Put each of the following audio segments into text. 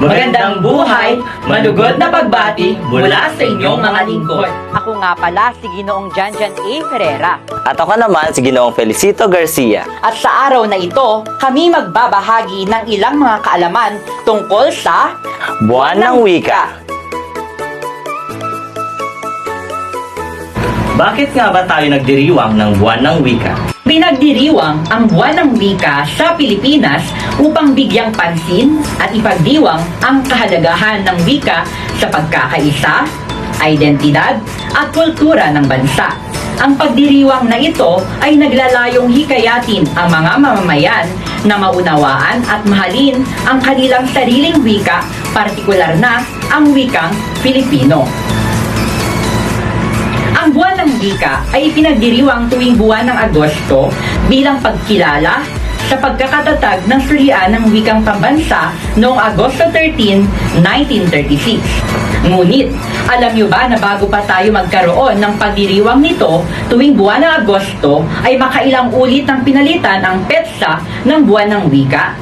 Magandang buhay, malugod na pagbati mula sa inyong mga lingkod. Ako nga pala si Ginoong Janjan A. Ferreira. At ako naman si Ginoong Felicito Garcia. At sa araw na ito, kami magbabahagi ng ilang mga kaalaman tungkol sa Buwan ng Wika. Bakit nga ba tayo nagdiriwang ng Buwan ng Wika? Pinagdiriwang ang buwan ng wika sa Pilipinas upang bigyang pansin at ipagdiwang ang kahalagahan ng wika sa pagkakaisa, identidad at kultura ng bansa. Ang pagdiriwang na ito ay naglalayong hikayatin ang mga mamamayan na maunawaan at mahalin ang kanilang sariling wika, partikular na ang wikang Pilipino. Ang wika ay ipinagdiriwang tuwing buwan ng Agosto bilang pagkilala sa pagkakatatag ng sulian ng wikang pambansa noong Agosto 13, 1936. Ngunit, alam niyo ba na bago pa tayo magkaroon ng pagdiriwang nito tuwing buwan ng Agosto ay makailang ulit ng pinalitan ang petsa ng buwan ng wika?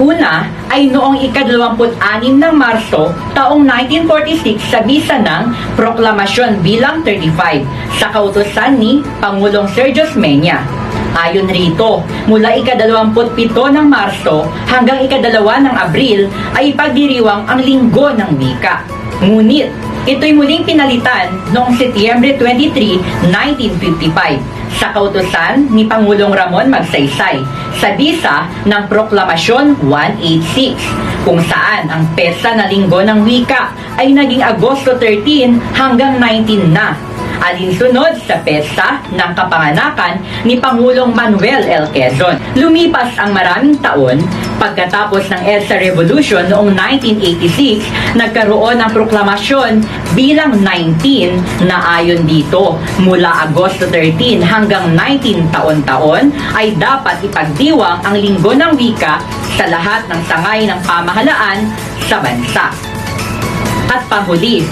Una ay noong ika-26 ng Marso taong 1946 sa bisa ng Proklamasyon bilang 35 sa kautosan ni Pangulong Sergio Menya. Ayon rito, mula ika-27 ng Marso hanggang ika-2 ng Abril ay ipagdiriwang ang Linggo ng Wika. Ngunit, ito'y muling pinalitan noong Setyembre 23, 1955 sa kautosan ni Pangulong Ramon Magsaysay sa bisa ng Proklamasyon 186 kung saan ang petsa na linggo ng wika ay naging Agosto 13 hanggang 19 na alinsunod sa petsa ng kapanganakan ni Pangulong Manuel L. Quezon. Lumipas ang maraming taon, pagkatapos ng EDSA Revolution noong 1986, nagkaroon ng proklamasyon bilang 19 na ayon dito, mula Agosto 13 hanggang 19 taon-taon ay dapat ipagdiwang ang linggo ng wika sa lahat ng sangay ng pamahalaan sa bansa. At panghuli,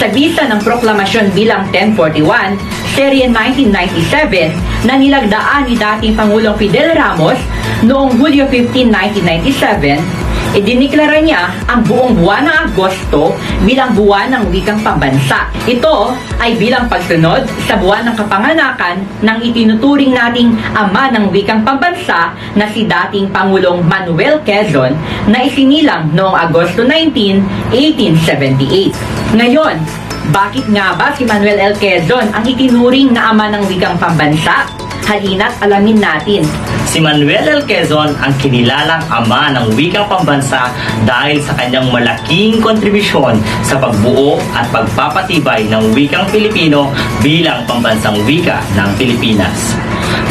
sa bisa ng proklamasyon bilang 1041, serye 1997 na nilagdaan ni dating Pangulong Fidel Ramos noong Hulyo 15, 1997, idiniklara niya ang buong buwan ng Agosto bilang buwan ng wikang pambansa. Ito ay bilang pagsunod sa buwan ng kapanganakan ng itinuturing nating ama ng wikang pambansa na si dating Pangulong Manuel Quezon na isinilang noong Agosto 19, 1878. Ngayon, bakit nga ba si Manuel L. Quezon ang itinuring na ama ng wikang pambansa? Halina't alamin natin. Si Manuel L. Quezon ang kinilalang ama ng wikang pambansa dahil sa kanyang malaking kontribusyon sa pagbuo at pagpapatibay ng wikang Pilipino bilang pambansang wika ng Pilipinas.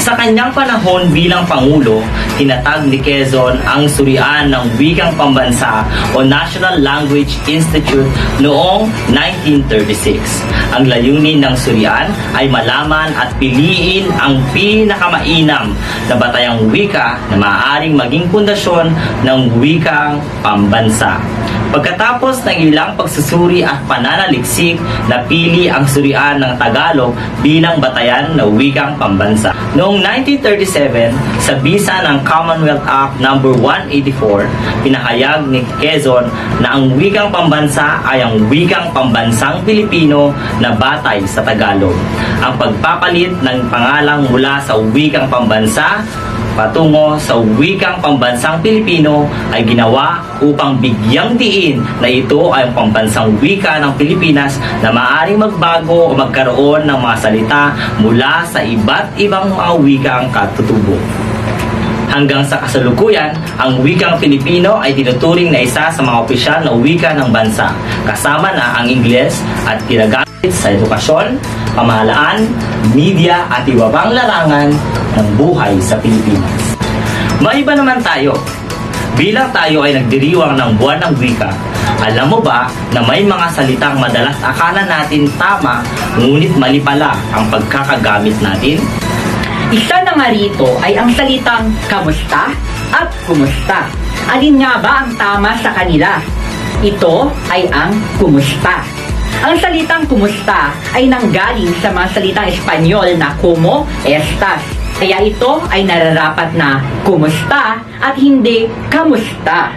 Sa kanyang panahon bilang Pangulo, tinatag ni Quezon ang surian ng wikang pambansa o National Language Institute noong 1936. Ang layunin ng surian ay malaman at piliin ang pinakamainam na batayang wika na maaaring maging pundasyon ng wikang pambansa. Pagkatapos ng ilang pagsusuri at pananaliksik, napili ang surian ng Tagalog bilang batayan na wikang pambansa. Noong 1937, sa bisa ng Commonwealth Act No. 184, pinahayag ni Quezon na ang wikang pambansa ay ang wikang pambansang Pilipino na batay sa Tagalog. Ang pagpapalit ng pangalang mula sa wikang pambansa patungo sa wikang pambansang Pilipino ay ginawa upang bigyang diin na ito ay ang pambansang wika ng Pilipinas na maaaring magbago o magkaroon ng mga salita mula sa iba't ibang mga wikang katutubo. Hanggang sa kasalukuyan, ang wikang Pilipino ay tinuturing na isa sa mga opisyal na wika ng bansa, kasama na ang Ingles at ginagamit sa edukasyon, pamahalaan, media at iba pang larangan ng buhay sa Pilipinas. Maiba naman tayo. Bilang tayo ay nagdiriwang ng buwan ng wika, alam mo ba na may mga salitang madalas akala natin tama, ngunit mali pala ang pagkakagamit natin? Isa na nga rito ay ang salitang kamusta at kumusta. Alin nga ba ang tama sa kanila? Ito ay ang kumusta. Ang salitang kumusta ay nanggaling sa mga salitang Espanyol na como estas. Kaya ito ay nararapat na kumusta at hindi kamusta.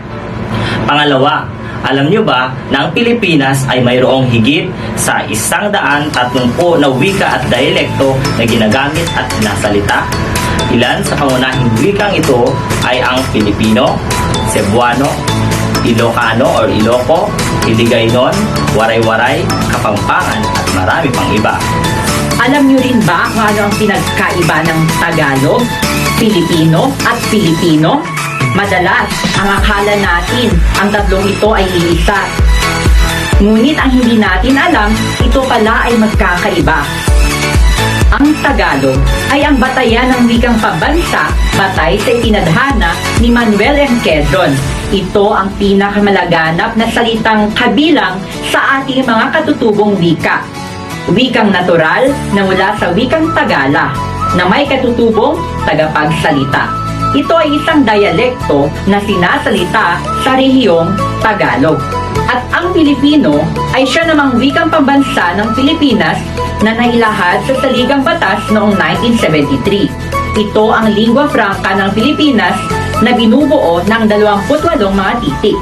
Pangalawa, Alam nyo ba na ang Pilipinas ay mayroong higit sa isang daan tatlumpu na wika at dialekto na ginagamit at nasalita? Ilan sa pangunahing wikang ito ay ang Filipino, Cebuano, Ilocano or Iloco, Hiligaynon, Waray-Waray, Kapampangan at marami pang iba. Alam niyo rin ba kung ano ang pinagkaiba ng Tagalog, Filipino at Filipino? Madalas, ang akala natin ang tatlong ito ay iisa. Ngunit ang hindi natin alam, ito pala ay magkakaiba. Ang Tagalog ay ang batayan ng wikang pambansa batay sa itinadhana ni Manuel M. Quezon. Ito ang pinakamalaganap na salitang kabilang sa ating mga katutubong wika. Wikang natural na mula sa wikang Tagala na may katutubong tagapagsalita. Ito ay isang dialekto na sinasalita sa rehiyong Tagalog. At ang Pilipino ay siya namang wikang pambansa ng Pilipinas na nailahad sa Saligang Batas noong 1973. Ito ang lingua franca ng Pilipinas na binubuo ng 28 mga titik.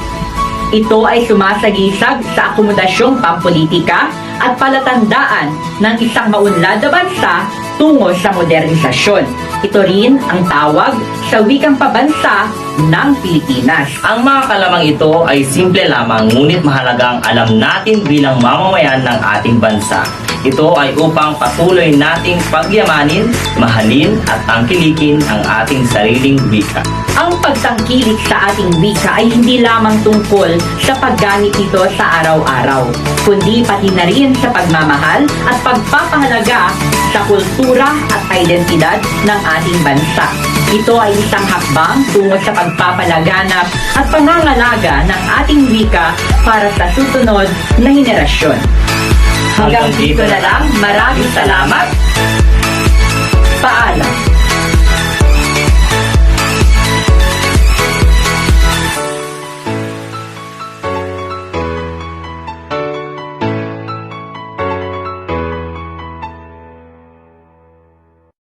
Ito ay sumasagisag sa akomodasyong pampolitika at palatandaan ng isang maunlad na bansa tungo sa modernisasyon. Ito rin ang tawag sa wikang pabansa ng Pilipinas. Ang mga kalamang ito ay simple lamang ngunit mahalagang alam natin bilang mamamayan ng ating bansa. Ito ay upang patuloy nating pagyamanin, mahalin at tangkilikin ang ating sariling wika. Ang pagtangkilik sa ating wika ay hindi lamang tungkol sa paggamit nito sa araw-araw, kundi pati na rin sa pagmamahal at pagpapahalaga sa kultura at identidad ng ating bansa. Ito ay isang hakbang tungo sa pagpapalaganap at pangangalaga ng ating wika para sa susunod na henerasyon. Hanggang dito na lang, maraming salamat. Paalam.